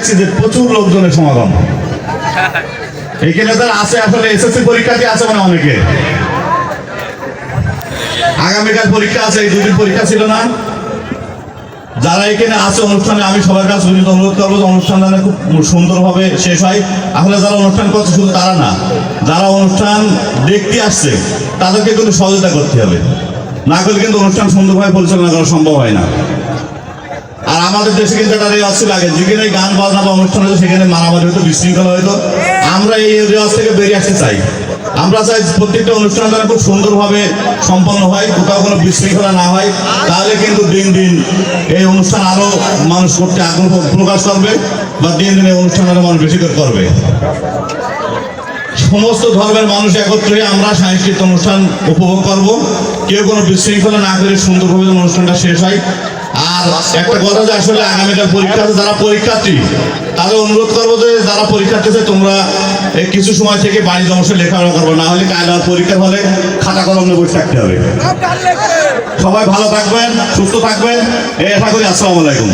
দেখছি যে প্রচুর লোকজনের সমাগম। এখানে যারা আছে, আসলে এসএসসি পরীক্ষাতে আছে মানে অনেকে। আগামীকাল পরীক্ষা আছে, এই দুদিন পরীক্ষা ছিল না। যারা এখানে আছে অনুষ্ঠানে, আমি সবার কাছে অনুরোধ করব যে অনুষ্ঠানটা যেন খুব সুন্দরভাবে শেষ হয়। আসলে যারা অনুষ্ঠান করছে, শুধু তারা না, যারা অনুষ্ঠান দেখতে আসছে, তাদেরকে কিন্তু সহযোগিতা করতে হবে। না করলে কিন্তু অনুষ্ঠান সুন্দরভাবে পরিচালনা করা সম্ভব হয় না। আর আমাদের দেশে কিন্তু একটা রেওয়াজ ছিল আগে, যেখানে গান বাজনা বা অনুষ্ঠান হতো, সেখানে মারামারি হতো, বিশৃঙ্খলা হতো আমরা এই রেওয়াজ থেকে বেরিয়ে আসতে চাই। আমরা চাই প্রত্যেকটা অনুষ্ঠান যেন খুব সুন্দরভাবে সম্পন্ন হয়, কোথাও কোনো বিশৃঙ্খলা না হয়। তাহলে কিন্তু দিন দিন এই অনুষ্ঠান আরও মানুষ করতে আগ্রহ প্রকাশ করবে বা দিন দিন এই অনুষ্ঠান আরও মানুষ বেশি করে করবে। সমস্ত ধর্মের মানুষ একত্রে আমরা সাংস্কৃতিক অনুষ্ঠান উপভোগ করব। কেউ কোনো বিশৃঙ্খলা না করে সুন্দরভাবে অনুষ্ঠানটা শেষ হয়। একটা কথা যে আসলে আগামীকাল পরীক্ষা আছে যারা পরীক্ষার্থী তাদের অনুরোধ করব যে যারা পরীক্ষার্থী আছে তোমরা কিছু সময় থেকে বাড়ি অবশ্যই লেখাপড়া করব। না হলে কাল আর পরীক্ষা হলে খাতা কলম নিয়ে বসে থাকতে হবে। সবাই ভালো থাকবেন সুস্থ থাকবেন। এই আশা করি আসসালাম আলাইকুম।